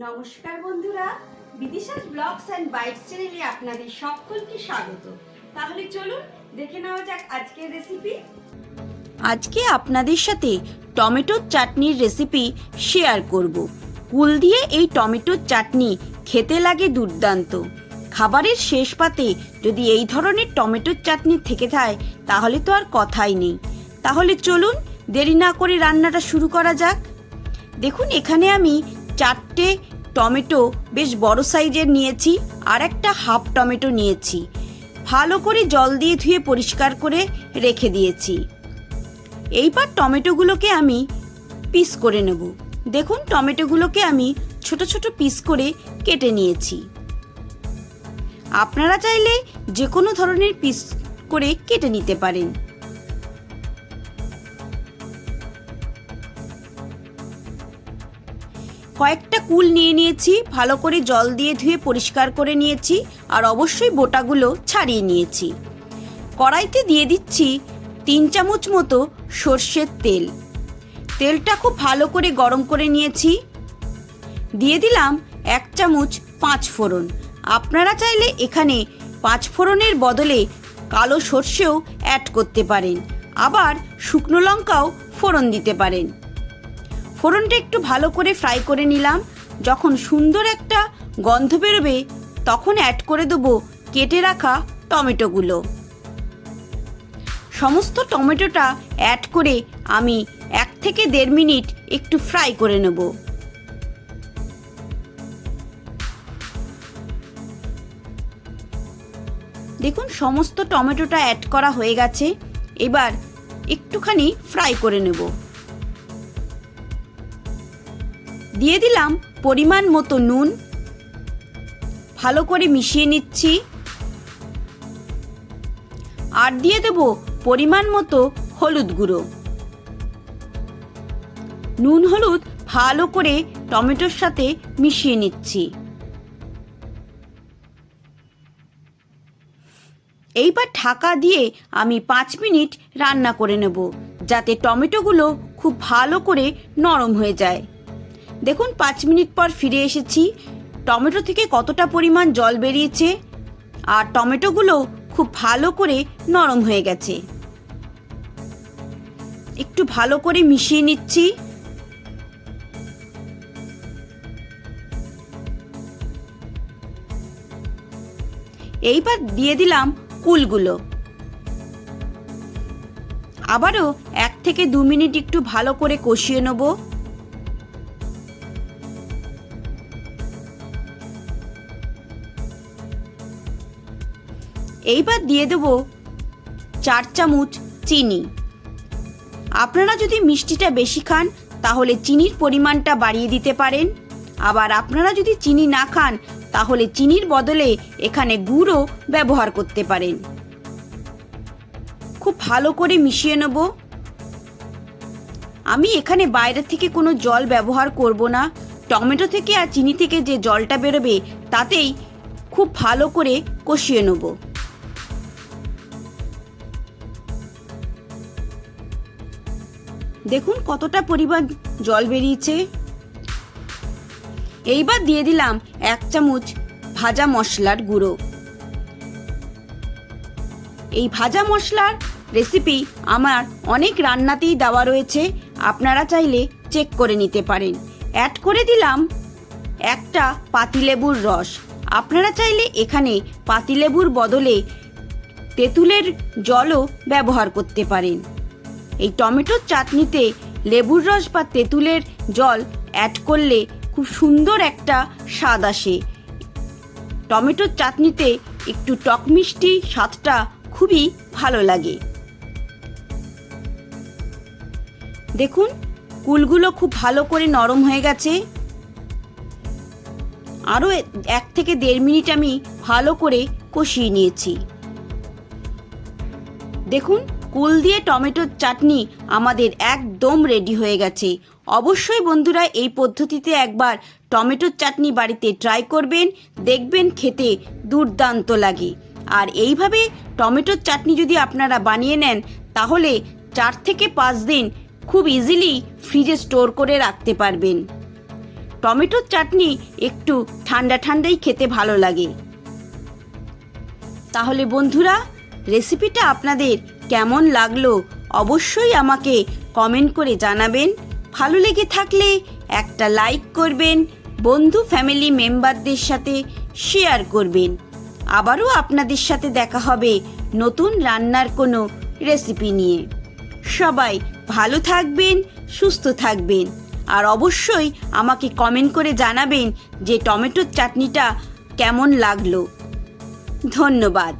নমস্কার বন্ধুরা, বিদিশাস blogs and bytes চ্যানেলে আপনাদের সকলকে স্বাগত। তাহলে চলুন, দেখে নেওয়া যাক আজকের রেসিপি আজকে আপনাদের সাথে টমেটোর চাটনির রেসিপি শেয়ার করব। কুল দিয়ে এই টমেটোর চাটনি খেতে লাগে দুর্দান্ত। খাবারের শেষ পাতে যদি এই ধরনের টমেটোর চাটনি থেকে যায়, তাহলে তো আর কথাই নেই। তাহলে চলুন, দেরি না করে রান্নাটা শুরু করা যাক। দেখুন, এখানে আমি চারটে টমেটো বেশ বড় সাইজের নিয়েছি আর একটা হাফ টমেটো নিয়েছি। ভালো করে জল দিয়ে ধুয়ে পরিষ্কার করে রেখে দিয়েছি। এইবার টমেটোগুলোকে আমি পিস করে নেব। দেখুন, টমেটোগুলোকে আমি ছোট ছোট পিস করে কেটে নিয়েছি। আপনারা চাইলে যে কোনো ধরনের পিস করে কেটে নিতে পারেন। কয়েকটা কুল নিয়ে নিয়েছি, ভালো করে জল দিয়ে ধুয়ে পরিষ্কার করে নিয়েছি, আর অবশ্যই বোটাগুলো ছাড়িয়ে নিয়েছি। কড়াইতে দিয়ে দিচ্ছি তিন চামচ মতো সর্ষের তেল। তেলটা খুব ভালো করে গরম করে নিয়েছি। দিয়ে দিলাম এক চামচ পাঁচ ফোড়ন। আপনারা চাইলে এখানে পাঁচ ফোড়নের বদলে কালো সর্ষেও অ্যাড করতে পারেন। আবার শুকনো লঙ্কাও ফোড়ন দিতে পারেন। ফোড়নটা একটু ভালো করে ফ্রাই করে নিলাম। যখন সুন্দর একটা গন্ধ বেরোবে, তখন অ্যাড করে দেবো কেটে রাখা টমেটোগুলো। সমস্ত টমেটোটা অ্যাড করে আমি এক থেকে দেড় মিনিট একটু ফ্রাই করে নেব। দেখুন, সমস্ত টমেটোটা অ্যাড করা হয়ে গেছে। এবার একটুখানি ফ্রাই করে নেব। দিয়ে দিলাম পরিমাণ মতো নুন। ভালো করে মিশিয়ে নিচ্ছি। আর দিয়ে দেব পরিমাণ মতো হলুদ গুঁড়ো। নুন হলুদ ভালো করে টমেটোর সাথে মিশিয়ে নিচ্ছি। এইবার ঢাকা দিয়ে আমি পাঁচ মিনিট রান্না করে নেব, যাতে টমেটোগুলো খুব ভালো করে নরম হয়ে যায়। দেখুন, পাঁচ মিনিট পর ফিরে এসেছি। টমেটো থেকে কতটা পরিমাণ জল বেরিয়েছে? আর টমেটোগুলো খুব ভালো করে নরম হয়ে গেছে। একটু ভালো করে মিশিয়ে নিচ্ছি। এইবার দিয়ে দিলাম কুলগুলো। আবারও এক থেকে দু মিনিট একটু ভালো করে কষিয়ে নেব। এইবার দিয়ে দেব চার চামচ চিনি। আপনারা যদি মিষ্টিটা বেশি খান, তাহলে চিনির পরিমাণটা বাড়িয়ে দিতে পারেন। আবার আপনারা যদি চিনি না খান, তাহলে চিনির বদলে এখানে গুড়ও ব্যবহার করতে পারেন। খুব ভালো করে মিশিয়ে নেব। আমি এখানে বাইরে থেকে কোনো জল ব্যবহার করব না। টমেটো থেকে আর চিনি থেকে যে জলটা বেরোবে, তাতেই খুব ভালো করে কষিয়ে নেব। দেখুন কতটা পরিমাণ জল বেরিয়েছে। এইবার দিয়ে দিলাম এক চামচ ভাজা মশলার গুঁড়ো। এই ভাজা মশলার রেসিপি আমার অনেক রান্নাতেই দেওয়া রয়েছে, আপনারা চাইলে চেক করে নিতে পারেন। অ্যাড করে দিলাম একটা পাতিলেবুর রস। আপনারা চাইলে এখানে পাতিলেবুর বদলে তেঁতুলের জলও ব্যবহার করতে পারেন। এই টমেটোর চাটনিতে লেবুর রস বা তেঁতুলের জল অ্যাড করলে খুব সুন্দর একটা স্বাদ আসে। টমেটোর চাটনিতে একটু টক মিষ্টি স্বাদটা খুবই ভালো লাগে। দেখুন, কুলগুলো খুব ভালো করে নরম হয়ে গেছে। আরও এক থেকে দেড় মিনিট আমি ভালো করে কষিয়ে নিয়েছি। দেখুন কুল দিয়ে টমেটোর চাটনি আমাদের একদম রেডি হয়ে গেছে। অবশ্যই বন্ধুরা এই পদ্ধতিতে একবার টমেটোর চাটনি বাড়িতে ট্রাই করবেন, দেখবেন খেতে দুর্দান্ত লাগে। আর এইভাবে টমেটোর চাটনি যদি আপনারা বানিয়ে নেন, তাহলে চার থেকে পাঁচ দিন খুব ইজিলি ফ্রিজে স্টোর করে রাখতে পারবেন। টমেটোর চাটনি একটু ঠান্ডা ঠান্ডাই খেতে ভালো লাগে। তাহলে বন্ধুরা রেসিপিটা আপনাদের কেমন লাগল অবশ্যই আমাকে কমেন্ট করে জানাবেন। ভালো লেগে থাকলে একটা লাইক করবেন, বন্ধু ফ্যামিলি মেম্বারদের সাথে শেয়ার করবেন। আবারও আপনাদের সাথে দেখা হবে নতুন রান্নার কোনো রেসিপি নিয়ে। সবাই ভালো থাকবেন, সুস্থ থাকবেন। আর অবশ্যই আমাকে কমেন্ট করে জানাবেন যে টমেটোর চাটনিটা কেমন লাগল। ধন্যবাদ।